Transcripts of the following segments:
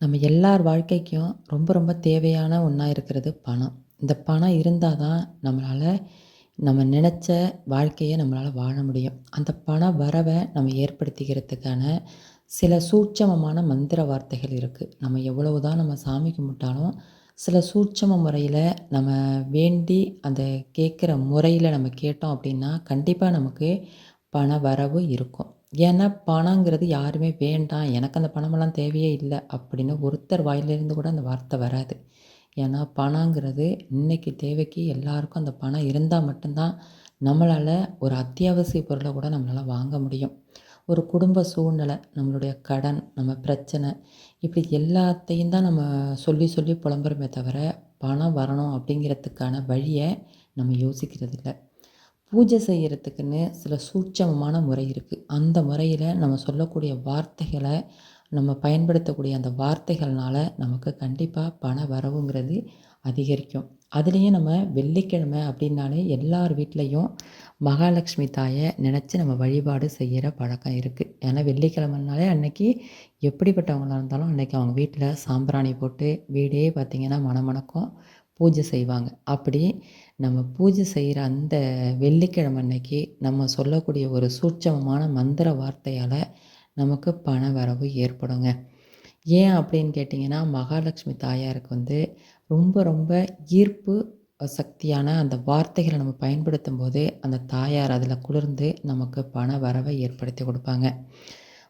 நம்ம எல்லார் வாழ்க்கைக்கும் ரொம்ப ரொம்ப தேவையான ஒன்றா இருக்கிறது பணம். இந்த பணம் இருந்தால் தான் நம்மளால் நம்ம நினச்ச வாழ்க்கையை நம்மளால் வாழ முடியும். அந்த பண வரவை நம்ம ஏற்படுத்திக்கிறதுக்கான சில சூட்சமமான மந்திர வார்த்தைகள் இருக்குது நம்ம எவ்வளவு தான் நம்ம சாமி கும்பிட்டாலும் சில சூட்சம முறையில் நம்ம வேண்டி அந்த கேட்குற முறையில் நம்ம கேட்டோம் அப்படின்னா கண்டிப்பாக நமக்கு பண வரவு இருக்கும். ஏன்னா பணங்கிறது யாருமே வேண்டாம் எனக்கு அந்த பணமெல்லாம் தேவையே இல்லை அப்படின்னு ஒருத்தர் வாயிலிருந்து கூட அந்த வார்த்தை வராது. ஏன்னா பணங்கிறது இன்றைக்கி தேவைக்கு எல்லாருக்கும் அந்த பணம் இருந்தால் மட்டும்தான் நம்மளால் ஒரு அத்தியாவசிய பொருளை கூட நம்மளால் வாங்க முடியும். ஒரு குடும்ப சூழ்நிலை நம்மளுடைய கடன் நம்ம பிரச்சனை இப்படி எல்லாத்தையும் தான் நம்ம சொல்லி சொல்லி புலம்புறமே தவிர பணம் வரணும் அப்படிங்கிறதுக்கான வழியை நம்ம யோசிக்கிறது இல்லை பூஜை செய்கிறதுக்குன்னு சில சூட்சமமான முறை இருக்குது அந்த முறையில் நம்ம சொல்லக்கூடிய வார்த்தைகளை நம்ம பயன்படுத்தக்கூடிய அந்த வார்த்தைகள்னால் நமக்கு கண்டிப்பாக பண வரவுங்கிறது அதிகரிக்கும். அதுலேயும் நம்ம வெள்ளிக்கிழமை அப்படின்னாலே எல்லார் வீட்லேயும் மகாலட்சுமி தாயை நினச்சி நம்ம வழிபாடு செய்கிற பழக்கம் இருக்குது ஏன்னா வெள்ளிக்கிழமைனாலே அன்றைக்கி எப்படிப்பட்டவங்களாக இருந்தாலும் அன்றைக்கி அவங்க வீட்டில் சாம்பிராணி போட்டு வீடே பார்த்திங்கன்னா மணமணக்கும் பூஜை செய்வாங்க. அப்படி நம்ம பூஜை செய்கிற அந்த வெள்ளிக்கிழமை அன்னைக்கு நம்ம சொல்லக்கூடிய ஒரு சூட்சமமான மந்திர வார்த்தையால் நமக்கு பண வரவு ஏற்படுங்க. ஏன் அப்படின்னு கேட்டிங்கன்னா மகாலட்சுமி தாயாருக்கு வந்து ரொம்ப ரொம்ப ஈர்ப்பு சக்தியான அந்த வார்த்தைகளை நம்ம பயன்படுத்தும் போது அந்த தாயார் அதில் குளிர்ந்து நமக்கு பண வரவை ஏற்படுத்தி கொடுப்பாங்க.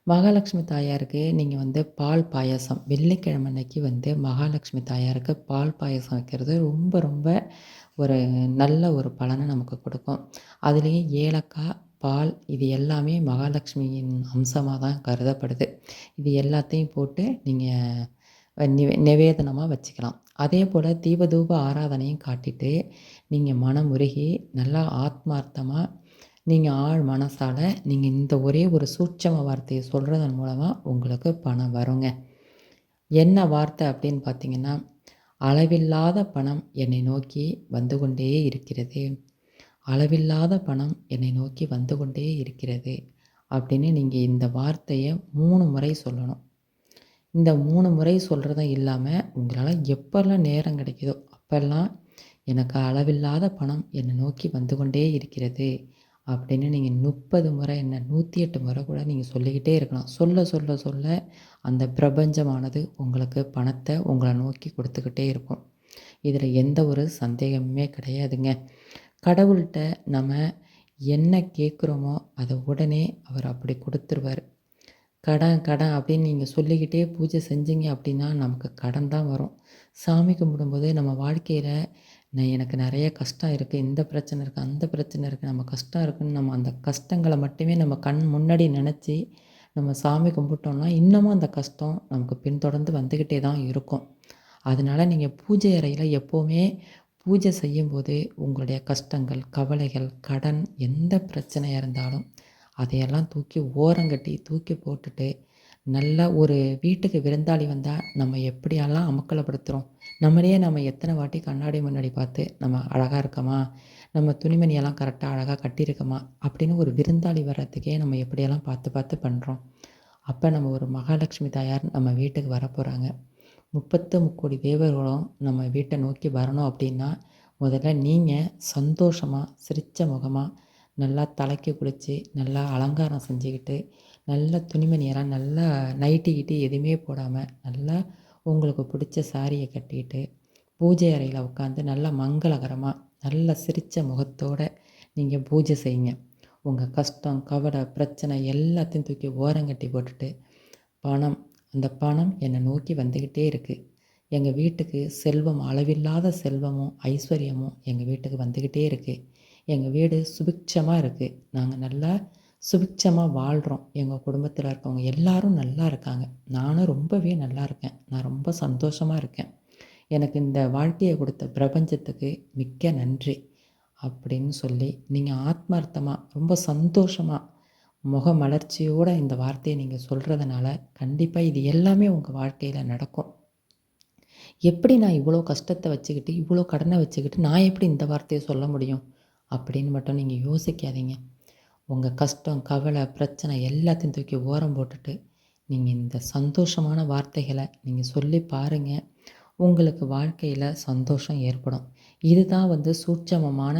மகாலட்சுமி தாயாருக்கு நீங்கள் வந்து பால் பாயசம் வெள்ளிக்கிழமை அன்னைக்கு வந்து மகாலட்சுமி தாயாருக்கு பால் பாயசம் வைக்கிறது ரொம்ப ரொம்ப ஒரு நல்ல ஒரு பலனை நமக்கு கொடுக்கும். அதுலேயும் ஏலக்காய் பால் இது எல்லாமே மகாலட்சுமியின் அம்சமாக தான் கருதப்படுது. இது எல்லாத்தையும் போட்டு நீங்கள் நிவே நிவேதனமாக வச்சுக்கலாம். அதே போல் தீபதூப ஆராதனையும் காட்டிட்டு நீங்கள் மனம் உருகி நல்லா ஆத்மார்த்தமாக நீங்கள் ஆழ் மனசால் நீங்கள் இந்த ஒரே ஒரு சூட்சம வார்த்தையை சொல்கிறதன் மூலமாக உங்களுக்கு பணம் வருங்க. என்ன வார்த்தை அப்படின்னு பார்த்தீங்கன்னா அளவில்லாத பணம் என்னை நோக்கி வந்து கொண்டே இருக்கிறது. அளவில்லாத பணம் என்னை நோக்கி வந்து கொண்டே இருக்கிறது அப்படின்னு நீங்கள் இந்த வார்த்தையை மூணு முறை சொல்லணும். இந்த மூணு முறை சொல்கிறதும் இல்லாமல் உங்களால் எப்போல்லாம் நேரம் கிடைக்குதோ அப்போல்லாம் எனக்கு அளவில்லாத பணம் என்னை நோக்கி வந்து கொண்டே இருக்கிறது. அப்படின்னு நீங்கள் முப்பது முறை என்ன நூற்றி எட்டு முறை கூட நீங்கள் சொல்லிக்கிட்டே இருக்கலாம். சொல்ல சொல்ல சொல்ல அந்த பிரபஞ்சமானது உங்களுக்கு பணத்தை உங்களை நோக்கி கொடுத்துக்கிட்டே இருக்கும். இதில் எந்த ஒரு சந்தேகமுமே கிடையாதுங்க. கடவுள்கிட்ட நம்ம என்ன கேட்குறோமோ அதை உடனே அவர் அப்படி கொடுத்துருவார். கடன் கடன் அப்படின்னு நீங்கள் சொல்லிக்கிட்டே பூஜை செஞ்சீங்க அப்படின்னா நமக்கு கடன் தான் வரும். சாமி கும்பிடும்போது நம்ம வாழ்க்கையில் எனக்கு நிறைய கஷ்டம் இருக்குது இந்த பிரச்சனை இருக்குது அந்த பிரச்சனை இருக்குது நம்ம கஷ்டம் இருக்குதுன்னு நம்ம அந்த கஷ்டங்களை மட்டுமே நம்ம கண் முன்னாடி நினச்சி நம்ம சாமி கும்பிட்டோம்னா இன்னமும் அந்த கஷ்டம் நமக்கு பின்தொடர்ந்து வந்துக்கிட்டே தான் இருக்கும். அதனால் நீங்கள் பூஜை அறையில் எப்போவுமே பூஜை செய்யும்போது உங்களுடைய கஷ்டங்கள் கவலைகள் கடன் எந்த பிரச்சனையாக இருந்தாலும் அதையெல்லாம் தூக்கி ஓரங்கட்டி தூக்கி போட்டுட்டு நல்ல ஒரு வீட்டுக்கு விருந்தாளி வந்தால் நம்ம எப்படியெல்லாம் அமக்கலப்படுத்துகிறோம் நம்மளையே நம்ம எத்தனை வாட்டி கண்ணாடி முன்னாடி பார்த்து நம்ம அழகாக இருக்கோமா? நம்ம துணிமணியெல்லாம் கரெக்டாக அழகாக கட்டியிருக்கோமா? அப்படின்னு ஒரு விருந்தாளி வர்றதுக்கே நம்ம எப்படியெல்லாம் பார்த்து பார்த்து பண்ணுறோம் அப்போ நம்ம ஒரு மகாலட்சுமி தாயார் நம்ம வீட்டுக்கு வரப்போகிறாங்க முப்பத்து முக்கோடி தேவர்களும் நம்ம வீட்டை நோக்கி வரணும் அப்படின்னா முதல்ல நீங்கள் சந்தோஷமாக சிரித்த முகமாக நல்லா தலைக்கு குளித்து நல்லா அலங்காரம் செஞ்சுக்கிட்டு நல்லா துணிமணியெல்லாம் நல்லா நைட்டி கிட்டி எதுவுமே போடாமல் நல்லா உங்களுக்கு பிடிச்ச சாரியை கட்டிக்கிட்டு பூஜை அறையில் உட்காந்து நல்லா மங்களகரமாக நல்ல சிரித்த முகத்தோடு நீங்கள் பூஜை செய்யுங்க. உங்கள் கஷ்டம் கவலை பிரச்சனை எல்லாத்தையும் தூக்கி ஓரங்கட்டி போட்டுட்டு பணம் அந்த பணம் என்னை நோக்கி வந்துக்கிட்டே இருக்குது எங்கள் வீட்டுக்கு செல்வம் அளவில்லாத செல்வமும் ஐஸ்வர்யமும் எங்கள் வீட்டுக்கு வந்துக்கிட்டே இருக்குது எங்கள் வீடு சுபிக்ஷமாக இருக்குது நாங்கள் நல்லா சுபிட்சமாக வாழ்கிறோம் எங்கள் குடும்பத்தில் இருக்கவங்க எல்லாரும் நல்லா இருக்காங்க. நானும் ரொம்பவே நல்லா இருக்கேன். நான் ரொம்ப சந்தோஷமாக இருக்கேன். எனக்கு இந்த வாழ்க்கையை கொடுத்த பிரபஞ்சத்துக்கு மிக்க நன்றி அப்படின்னு சொல்லி நீங்கள் ஆத்மார்த்தமாக ரொம்ப சந்தோஷமாக முக மலர்ச்சியோடு இந்த வார்த்தையை நீங்கள் சொல்கிறதுனால கண்டிப்பாக இது எல்லாமே உங்கள் வாழ்க்கையில் நடக்கும். எப்படி நான் இவ்வளோ கஷ்டத்தை வச்சுக்கிட்டு இவ்வளோ கடனை வச்சுக்கிட்டு நான் எப்படி இந்த வார்த்தையை சொல்ல முடியும் அப்படின்னு மட்டும் நீங்கள் யோசிக்காதீங்க. உங்கள் கஷ்டம் கவலை பிரச்சனை எல்லாத்தையும் தூக்கி ஓரம் போட்டுட்டு நீங்கள் இந்த சந்தோஷமான வார்த்தைகளை நீங்கள் சொல்லி பாருங்கள் உங்களுக்கு வாழ்க்கையில் சந்தோஷம் ஏற்படும். இதுதான் வந்து சூட்சமமான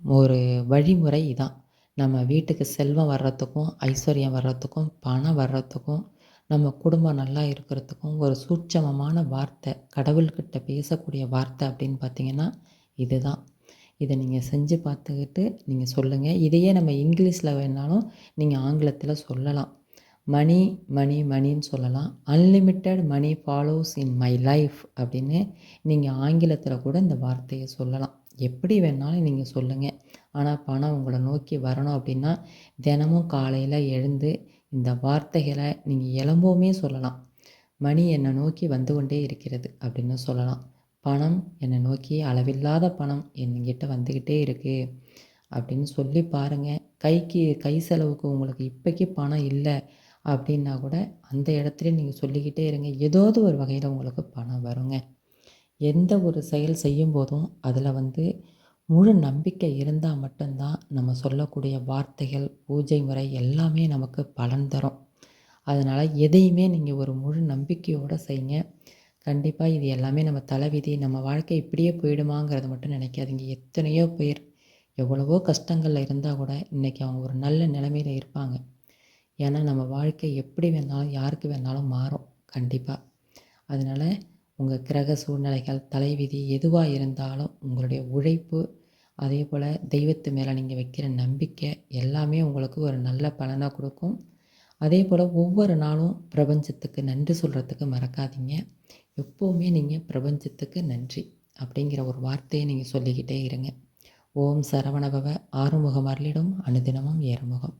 ஒரு வழிமுறை இதான். நம்ம வீட்டுக்கு செல்வம் வர்றதுக்கும் ஐஸ்வர்யம் வர்றதுக்கும் பணம் வர்றதுக்கும் நம்ம குடும்பம் நல்லா இருக்கிறதுக்கும் ஒரு சூட்சமமான வார்த்தை கடவுள்கிட்ட பேசக்கூடிய வார்த்தை அப்படின்னு பார்த்தீங்கன்னா இதுதான். இதை நீங்கள் செஞ்சு பார்த்துக்கிட்டு நீங்கள் சொல்லுங்கள் இதையே நம்ம இங்கிலீஷில் வேணாலும் நீங்கள் ஆங்கிலத்தில் சொல்லலாம். மணி மணி மணின்னு சொல்லலாம். Unlimited money follows in my life அப்படின்னு நீங்கள் ஆங்கிலத்தில் கூட இந்த வார்த்தையை சொல்லலாம். எப்படி வேணாலும் நீங்கள் சொல்லுங்கள் ஆனால் பணம் உங்களை நோக்கி வரணும் அப்படின்னா தினமும் காலையில் எழுந்து இந்த வார்த்தைகளை நீங்கள் எலும்புமே சொல்லலாம். மணி என்னை நோக்கி வந்து கொண்டே இருக்கிறது அப்படின்னு சொல்லலாம். பணம் என்னை நோக்கி அளவில்லாத பணம் என்கிட்ட வந்துக்கிட்டே இருக்குது அப்படின்னு சொல்லி பாருங்கள் கைக்கு கை செலவுக்கு உங்களுக்கு இப்போக்கி பணம் இல்லை அப்படின்னா கூட அந்த இடத்துல நீங்கள் சொல்லிக்கிட்டே இருங்க. ஏதாவது ஒரு வகையில் உங்களுக்கு பணம் வருங்க. எந்த ஒரு செயல் செய்யும் போதும் அதில் வந்து முழு நம்பிக்கை இருந்தால் மட்டும்தான் நம்ம சொல்லக்கூடிய வார்த்தைகள் பூஜை முறை எல்லாமே நமக்கு பலன் தரும். அதனால் எதையுமே நீங்கள் ஒரு முழு நம்பிக்கையோடு செய்யுங்க கண்டிப்பாக இது எல்லாமே நம்ம தலைவிதி நம்ம வாழ்க்கை இப்படியே போயிடுமாங்கிறத மட்டும் நினைக்காதீங்க. எத்தனையோ பேர் எவ்வளவோ கஷ்டங்களில் இருந்தால் கூட இன்றைக்கி அவங்க ஒரு நல்ல நிலைமையில் இருப்பாங்க. ஏன்னா நம்ம வாழ்க்கை எப்படி வேணாலும் யாருக்கு வேணாலும் மாறும். கண்டிப்பாக அதனால் உங்கள் கிரக சூழ்நிலைகள் தலைவிதி எதுவாக இருந்தாலும் உங்களுடைய உழைப்பு அதே போல் தெய்வத்து மேலே நீங்கள் வைக்கிற நம்பிக்கை எல்லாமே உங்களுக்கு ஒரு நல்ல பலனாக கொடுக்கும். அதே போல் ஒவ்வொரு நாளும் பிரபஞ்சத்துக்கு நன்றி சொல்கிறதுக்கு மறக்காதீங்க. எப்போவுமே நீங்கள் பிரபஞ்சத்துக்கு நன்றி அப்படிங்கிற ஒரு வார்த்தையை நீங்கள் சொல்லிக்கிட்டே இருங்க. ஓம் சரவணபவ. ஆறுமுகம் அருளிடும். அனுதினமும் ஏறுமுகம்.